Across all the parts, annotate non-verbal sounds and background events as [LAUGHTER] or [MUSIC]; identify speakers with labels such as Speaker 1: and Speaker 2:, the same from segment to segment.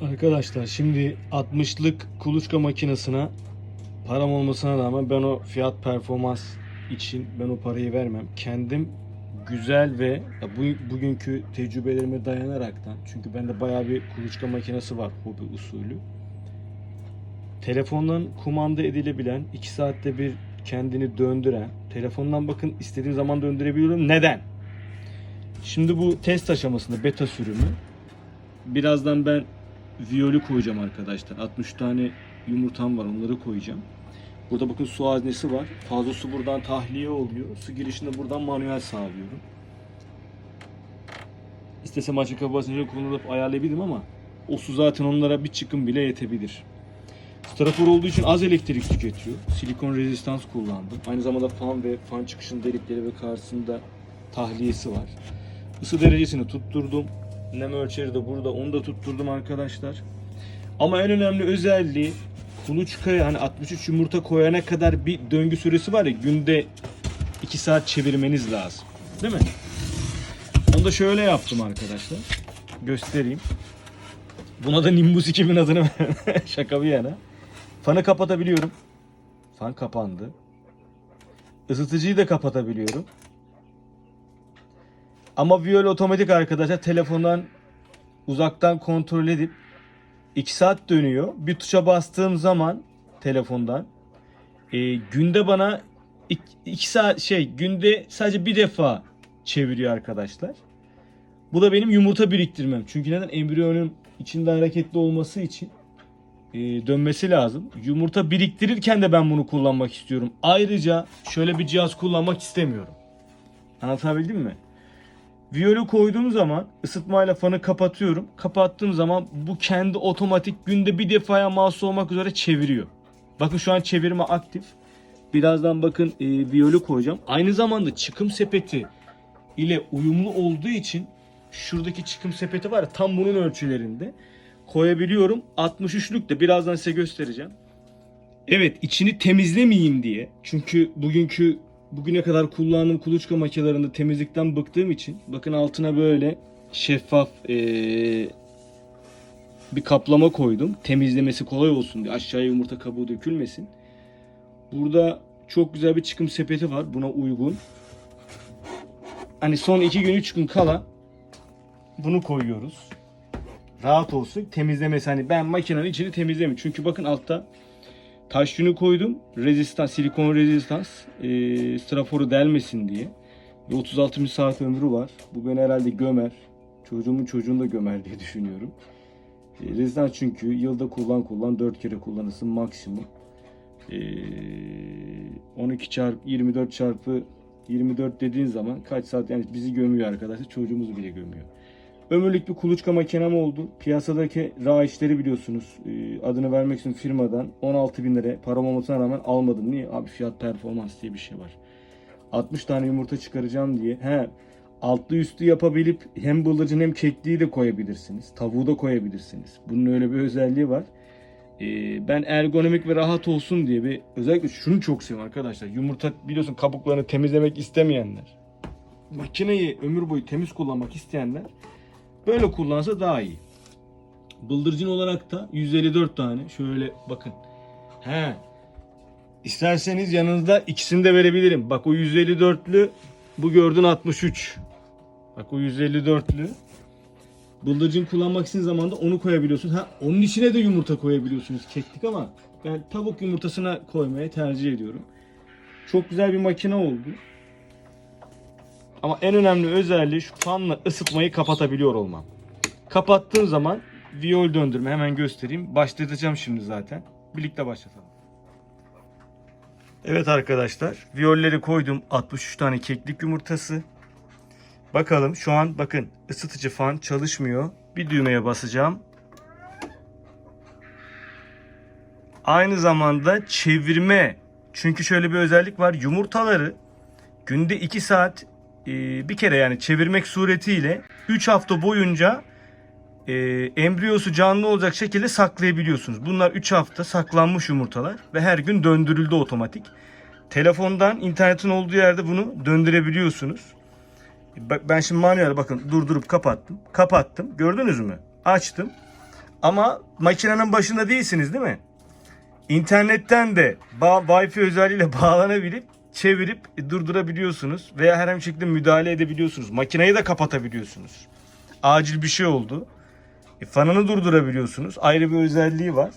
Speaker 1: Arkadaşlar şimdi 60'lık kuluçka makinesine param olmasına rağmen ben o fiyat performans için ben o parayı vermem. Kendim güzel ve bu, bugünkü tecrübelerime dayanaraktan çünkü bende bayağı bir kuluçka makinesi var hobi usulü. Telefondan kumanda edilebilen 2 saatte bir kendini döndüren telefondan bakın istediğim zaman döndürebiliyorum. Neden? Şimdi bu test aşamasında beta sürümü birazdan ben viyolü koyacağım arkadaşlar. 60 tane yumurtam var onları koyacağım. Burada bakın su haznesi var. Fazla su buradan tahliye oluyor. Su girişini buradan manuel sağlıyorum. İstesem açık hava basıncıyla kullanılıp ayarlayabilirim ama o su zaten onlara bir çıkım bile yetebilir. Strafor olduğu için az elektrik tüketiyor. Silikon rezistans kullandım. Aynı zamanda fan ve fan çıkışının delikleri ve karşısında tahliyesi var. Isı derecesini tutturdum. Nem ölçeri de burada onu da tutturdum arkadaşlar. Ama en önemli özelliği kuluçkaya hani 63 yumurta koyana kadar bir döngü süresi var ya günde 2 saat çevirmeniz lazım. Değil mi? Onu da şöyle yaptım arkadaşlar. Göstereyim. Buna da Nimbus 2000 adını. [LAUGHS] Şaka bir yana. Fanı kapatabiliyorum. Fan kapandı. Isıtıcıyı da kapatabiliyorum. Ama Viyol otomatik arkadaşlar telefondan uzaktan kontrol edip 2 saat dönüyor. Bir tuşa bastığım zaman telefondan e, günde bana 2 saat şey günde sadece bir defa çeviriyor arkadaşlar. Bu da benim yumurta biriktirmem. Çünkü neden? Embriyonun içinde hareketli olması için e, dönmesi lazım. Yumurta biriktirirken de ben bunu kullanmak istiyorum. Ayrıca şöyle bir cihaz kullanmak istemiyorum. Anlatabildim mi? Viyolü koyduğum zaman ısıtmayla fanı kapatıyorum. Kapattığım zaman bu kendi otomatik günde bir defaya mahsus olmak üzere çeviriyor. Bakın şu an çevirme aktif. Birazdan bakın e, viyolü koyacağım. Aynı zamanda çıkım sepeti ile uyumlu olduğu için şuradaki çıkım sepeti var ya tam bunun ölçülerinde koyabiliyorum. 63'lük de birazdan size göstereceğim. Evet içini temizlemeyeyim diye. Çünkü bugünkü bugüne kadar kullandığım kuluçka makinelerinde temizlikten bıktığım için bakın altına böyle şeffaf eee, bir kaplama koydum. Temizlemesi kolay olsun diye aşağıya yumurta kabuğu dökülmesin. Burada çok güzel bir çıkım sepeti var buna uygun. Hani son 2 gün 3 gün kala bunu koyuyoruz. Rahat olsun temizlemesi hani ben makinenin içini temizlemiyorum. Çünkü bakın altta Taş yünü koydum. Rezistans, silikon rezistans. E, straforu delmesin diye. Ve 36 bin saat ömrü var. Bu beni herhalde gömer. Çocuğumun çocuğunu da gömer diye [LAUGHS] düşünüyorum. E, rezistans çünkü yılda kullan kullan 4 kere kullanırsın maksimum. E, 12 çarpı 24 çarpı 24 dediğin zaman kaç saat yani bizi gömüyor arkadaşlar. Çocuğumuzu bile gömüyor. Ömürlük bir kuluçka makinem oldu. Piyasadaki raiçleri biliyorsunuz. Ee, adını vermek için firmadan 16 bin lira param olmasına rağmen almadım. Niye? Abi fiyat performans diye bir şey var. 60 tane yumurta çıkaracağım diye. He altlı üstü yapabilip hem bıldırcın hem kekliği de koyabilirsiniz. Tavuğu da koyabilirsiniz. Bunun öyle bir özelliği var. Ee, ben ergonomik ve rahat olsun diye bir özellikle şunu çok seviyorum arkadaşlar. Yumurta biliyorsun kabuklarını temizlemek istemeyenler. Makineyi ömür boyu temiz kullanmak isteyenler Böyle kullansa daha iyi. Bıldırcın olarak da 154 tane. Şöyle bakın. He. İsterseniz yanınızda ikisini de verebilirim. Bak o 154'lü bu gördüğün 63. Bak o 154'lü. Bıldırcın kullanmak istediğiniz zaman da onu koyabiliyorsunuz. Ha onun içine de yumurta koyabiliyorsunuz keklik ama ben tavuk yumurtasına koymayı tercih ediyorum. Çok güzel bir makine oldu. Ama en önemli özelliği şu fanla ısıtmayı kapatabiliyor olmam. Kapattığım zaman viyol döndürme hemen göstereyim. Başlatacağım şimdi zaten. Birlikte başlatalım. Evet arkadaşlar viyolleri koydum. 63 tane keklik yumurtası. Bakalım şu an bakın ısıtıcı fan çalışmıyor. Bir düğmeye basacağım. Aynı zamanda çevirme. Çünkü şöyle bir özellik var. Yumurtaları günde 2 saat e, bir kere yani çevirmek suretiyle 3 hafta boyunca e, embriyosu canlı olacak şekilde saklayabiliyorsunuz. Bunlar 3 hafta saklanmış yumurtalar ve her gün döndürüldü otomatik. Telefondan internetin olduğu yerde bunu döndürebiliyorsunuz. Ben şimdi manuel bakın durdurup kapattım. Kapattım. Gördünüz mü? Açtım. Ama makinenin başında değilsiniz değil mi? İnternetten de Wi-Fi özelliğiyle [LAUGHS] bağlanabilip çevirip durdurabiliyorsunuz veya herhangi bir şekilde müdahale edebiliyorsunuz. Makineyi de kapatabiliyorsunuz. Acil bir şey oldu. E, fanını durdurabiliyorsunuz. Ayrı bir özelliği var.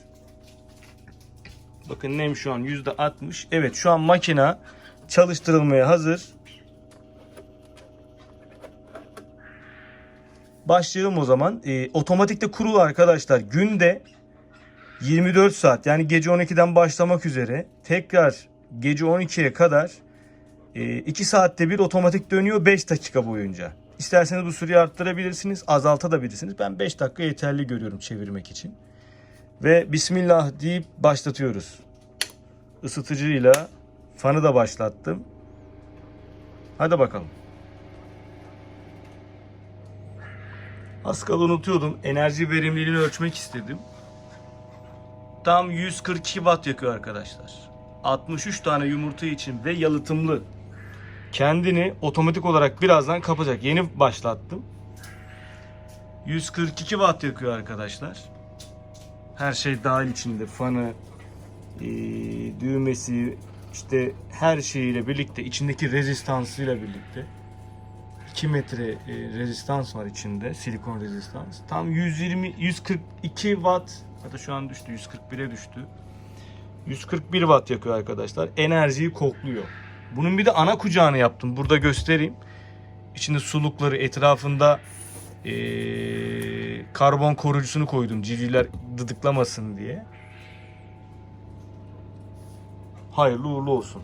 Speaker 1: Bakın nem şu an %60. Evet şu an makine çalıştırılmaya hazır. Başlayalım o zaman. E, otomatikte kurulu arkadaşlar. Günde 24 saat yani gece 12'den başlamak üzere tekrar gece 12'ye kadar 2 saatte bir otomatik dönüyor 5 dakika boyunca. İsterseniz bu süreyi arttırabilirsiniz, azaltabilirsiniz. Ben 5 dakika yeterli görüyorum çevirmek için. Ve Bismillah deyip başlatıyoruz. Isıtıcıyla fanı da başlattım. Hadi bakalım. Az kala unutuyordum. Enerji verimliliğini ölçmek istedim. Tam 142 watt yakıyor arkadaşlar. 63 tane yumurta için ve yalıtımlı. Kendini otomatik olarak birazdan kapacak. Yeni başlattım. 142 watt yakıyor arkadaşlar. Her şey dahil içinde. Fanı, eee, düğmesi, işte her şeyiyle birlikte, içindeki rezistansıyla birlikte. 2 metre e, rezistans var içinde. Silikon rezistans. Tam 120 142 watt hatta şu an düştü 141'e düştü. 141 watt yakıyor arkadaşlar. Enerjiyi kokluyor. Bunun bir de ana kucağını yaptım. Burada göstereyim. İçinde sulukları etrafında e, karbon koruyucusunu koydum. Civcivler dıdıklamasın diye. Hayırlı uğurlu olsun.